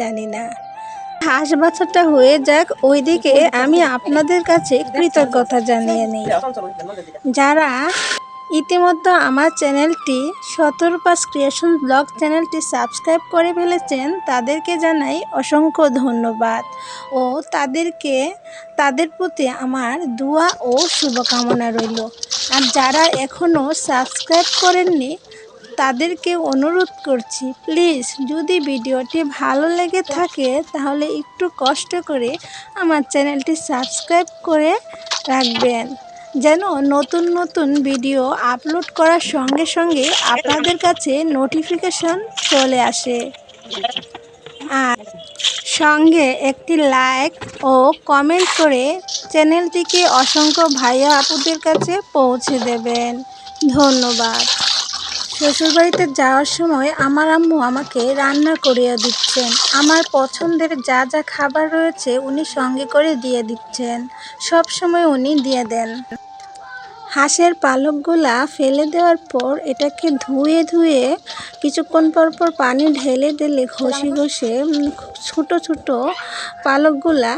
জানি না। হাঁস বাচ্চাটা হয়ে যাক, ওইদিকে আমি আপনাদের কাছে কৃতজ্ঞতা জানিয়ে নিই। যারা ইতিমধ্যে আমার চ্যানেলটি শতরূপাস ক্রিয়েশন ব্লগ চ্যানেলটি সাবস্ক্রাইব করে ফেলেছেন, তাদেরকে জানাই অসংখ্য ধন্যবাদ ও তাদেরকে, তাদের প্রতি আমার দোয়া ও শুভকামনা রইল। আর যারা এখনও সাবস্ক্রাইব করেননি তাদেরকে অনুরোধ করছি, প্লিজ যদি ভিডিওটি ভালো লেগে থাকে তাহলে একটু কষ্ট করে আমার চ্যানেলটি সাবস্ক্রাইব করে রাখবেন, যেন নতুন নতুন ভিডিও আপলোড করার সঙ্গে সঙ্গে আপনাদের কাছে নোটিফিকেশন চলে আসে। আর সঙ্গে একটি লাইক ও কমেন্ট করে চ্যানেলটিকে অসংখ্য ভাইয়া আপুদের কাছে পৌঁছে দেবেন। ধন্যবাদ। শ্বশুরবাড়িতে যাওয়ার সময় আমার আম্মু আমাকে রান্না করিয়ে দিচ্ছেন। আমার পছন্দের যা যা খাবার রয়েছে উনি সঙ্গে করে দিয়ে দিচ্ছেন। সব সময় উনি দিয়ে দেন। হাঁসের পালকগুলা ফেলে দেওয়ার পর এটাকে ধুয়ে ধুয়ে কিছুক্ষণ পর পর পানি ঢেলে দিলে ঘষে ঘষে ছোট ছোট পালকগুলা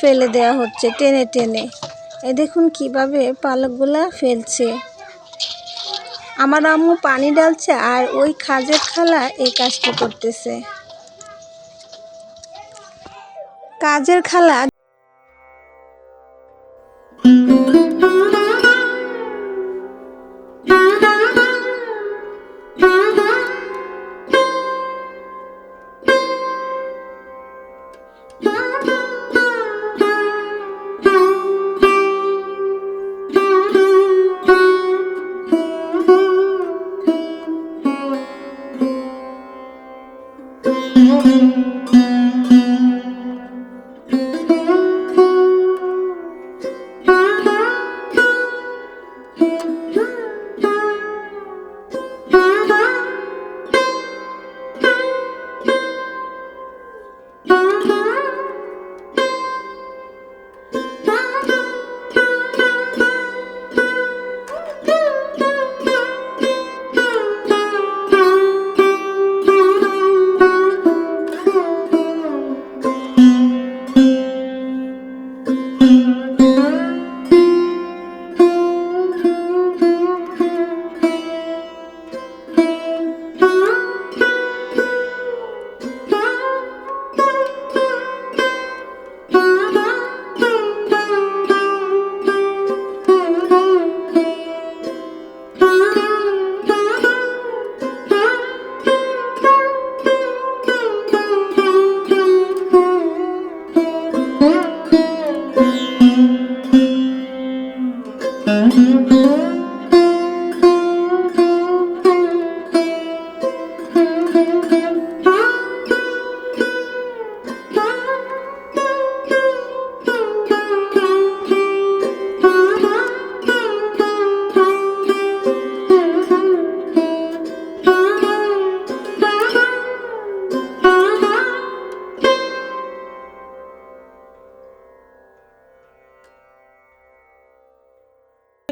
ফেলে দেওয়া হচ্ছে টেনে টেনে। এ দেখুন কীভাবে পালকগুলা ফেলছে। আমার আম্মু পানি ডালছে আর ওই খাজের খালা এই কাজটা করতেছে। কাজের খালা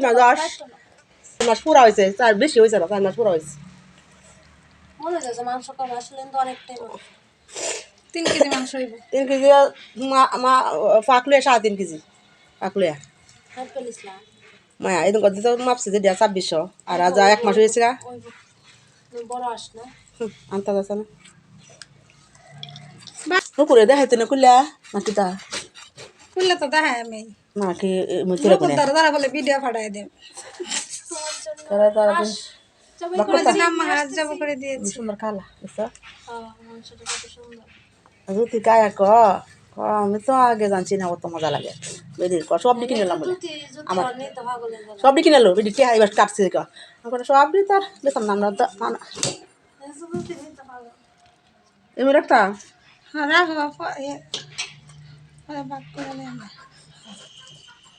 মাস মাস পুরা হয়েছে চার বেশি হয়েছে না চার মাস পুরা হয়েছে। তিন কেজি মাংস হইব। তিন কেজি মা- মা পাকলুয়া সাড়ে তিন কেজি পাকলুয়া হাত পেলিসলাম মায়া এদিন তো মাপছে যে দিয়া ছাব্বিশশো আর আজ এক মাস হয়েছে না? আনতে যাচ্ছে না? নুপুরে দেখাইতে না কুলিয়া নাকি তা খুললে তো দেখায় আমি। নাকি মুতিরে কোনে তারা তারা বলে ভিডিও ফাটাই দেব তারা তারা দিন আমি তো আগে জানছি না কত মজা লাগে। বেদির ক সব কিনে এলাম বলে। আমার নিতে পাগল সব কিনে এলো বেদি কে এবার কাটছে ক? আমার সব তার বেতন না আমরা তো এবার একটা? হ্যাঁ রাখো প- এ, পরে ভাগ করে নিয়ে আমরা।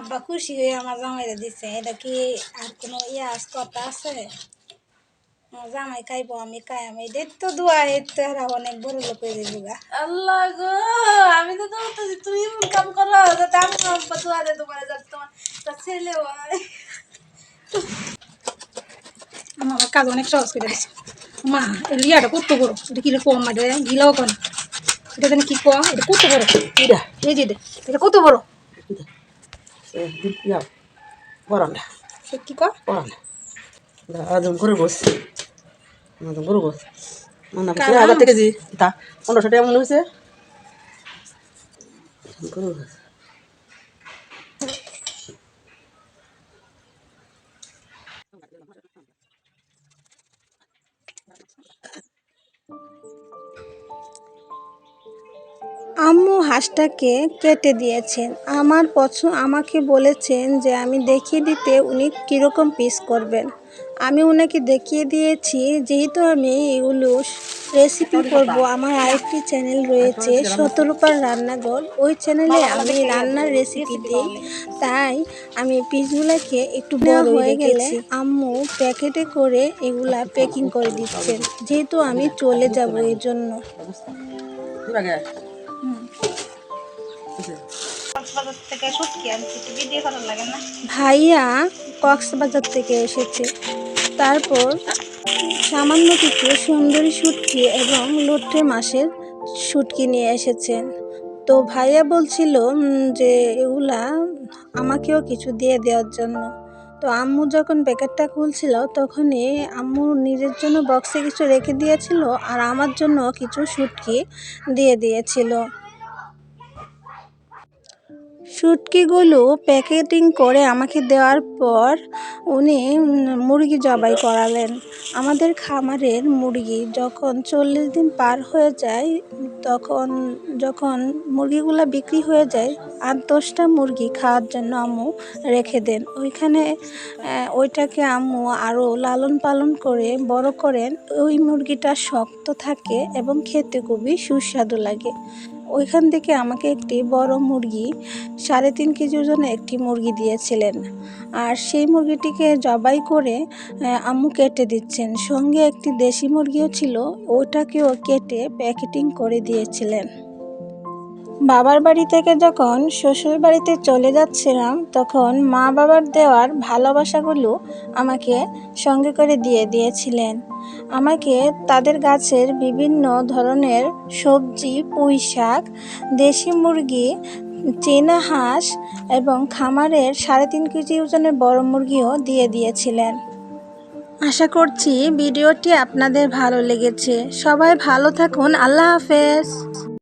আব্বা খুশি হয়ে আমার জামাইরে দিচ্ছে এটা কি আর কোনো ইয়াস কথা আছে? জামাই খাইবো আমি খাই আমি এদের তো দোয়া এর তো এরা অনেক বড় লোক হয়ে যাব গা। আল্লাহ গো আমি তো দৌড়তেছি তুমি এমন কাম করো যাতে আমি দোয়া দে তোমার যাতে তোমার তার ছেলে হয়। আমার কাজ অনেক সহজ করে দিছে। মা লিয়াটা কত বড় এটা কি কম মাঠে গিলাও কোন এটা জানি কি কম এটা কত বড় ইডা এই যে এটা, এটা কত বড় ইয়া বরান্ডা সে কি কর? দা আদম করে বস আদম করে বস হাজার টাকা জি তা পনেরোশো টাকা মনে হয়েছে। করে বস আম্মু হাঁসটাকে কেটে দিয়েছেন। আমার পছন্দ আমাকে বলেছেন যে আমি দেখিয়ে দিতে উনি কীরকম পিস করবেন। আমি ওনাকে দেখিয়ে দিয়েছি যেহেতু আমি এগুলো রেসিপি করব আমার আরেকটি চ্যানেল রয়েছে শতরূপার রান্নাঘর। ওই চ্যানেলে আমি রান্নার রেসিপি দিই। তাই আমি পিসগুলোকে একটু বড় হয়ে গেলে আম্মু প্যাকেটে করে এগুলা প্যাকিং করে দিচ্ছেন। যেহেতু আমি চলে যাব এই জন্য। ভাইয়া কক্সবাজার থেকে এসেছে। তারপর সামান্য কিছু সুন্দরী শুটকি এবং লোট্টে মাসের শুটকি নিয়ে এসেছেন। তো ভাইয়া বলছিল যে এগুলা আমাকেও কিছু দিয়ে দেওয়ার জন্য। তো আম্মু যখন প্যাকেটটা খুলছিল তখনই আম্মু নিজের জন্য বক্সে কিছু রেখে দিয়েছিল আর আমার জন্য কিছু শুটকি দিয়ে দিয়েছিল। শুটকিগুলো প্যাকেটিং করে আমাকে দেওয়ার পর উনি মুরগি জবাই করালেন। আমাদের খামারের মুরগি যখন চল্লিশ দিন পার হয়ে যায়, তখন যখন মুরগিগুলো বিক্রি হয়ে যায়, আট দশটা মুরগি খাওয়ার জন্য আম্মু রেখে দেন। ওইখানে ওইটাকে আম্মু আরও লালন পালন করে, বড় করেন। ওই মুরগিটা শক্ত থাকে এবং খেতে খুবই সুস্বাদু লাগে। ওইখান থেকে আমাকে একটি বড় মুরগি, সাড়ে তিন কেজি ওজনে একটি মুরগি দিয়েছিলেন। আর সেই মুরগিটিকে জবাই করে আম্মু কেটে দিচ্ছেন। সঙ্গে একটি দেশি মুরগিও ছিল ওটাকেও কেটে প্যাকেটিং করে দিয়েছিলেন। বাবার বাড়ি থেকে যখন শ্বশুর বাড়িতে চলে যাচ্ছিলাম, তখন মা বাবার দেওয়ার ভালোবাসাগুলো আমাকে সঙ্গে করে দিয়ে দিয়েছিলেন। আমাকে তাদের গাছের বিভিন্ন ধরনের সবজি পুঁই শাক দেশি মুরগি, চেনা হাঁস এবং খামারের সাড়ে তিন কেজি ওজনের বড় মুরগিও দিয়ে দিয়েছিলেন। আশা করছি ভিডিওটি আপনাদের ভালো লেগেছে। সবাই ভালো থাকুন। আল্লাহ হাফেজ।